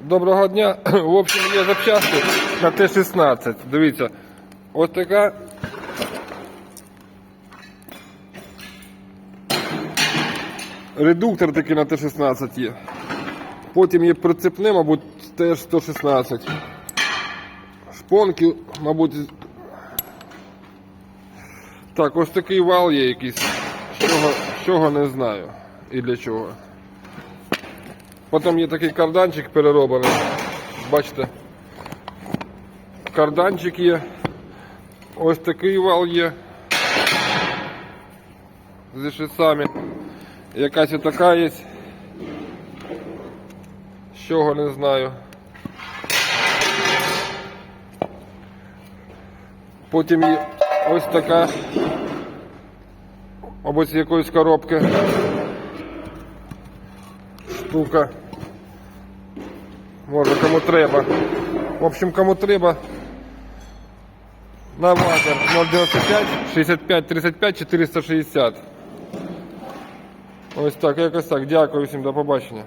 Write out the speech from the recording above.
Доброго дня. В общем, є запчасти на Т-16. Дивіться, ось така. Редуктор такий на Т-16 є. Потім є прицепне, мабуть, теж 116. Шпонки, мабуть. Так, ось такий вал є якийсь. Чого, чого не знаю. І для чого. Потім є такий карданчик перероблений. Бачите. Карданчик є. Ось такий вал є. Зі шисами. Якась така є. З чого не знаю. Потім є ось така. Мабуть, з якоїсь коробки. Штука. Може кому треба. В общем, кому треба. На ватер 095 65 35 460. Ось так, якось так. Дякую всім, до побачення.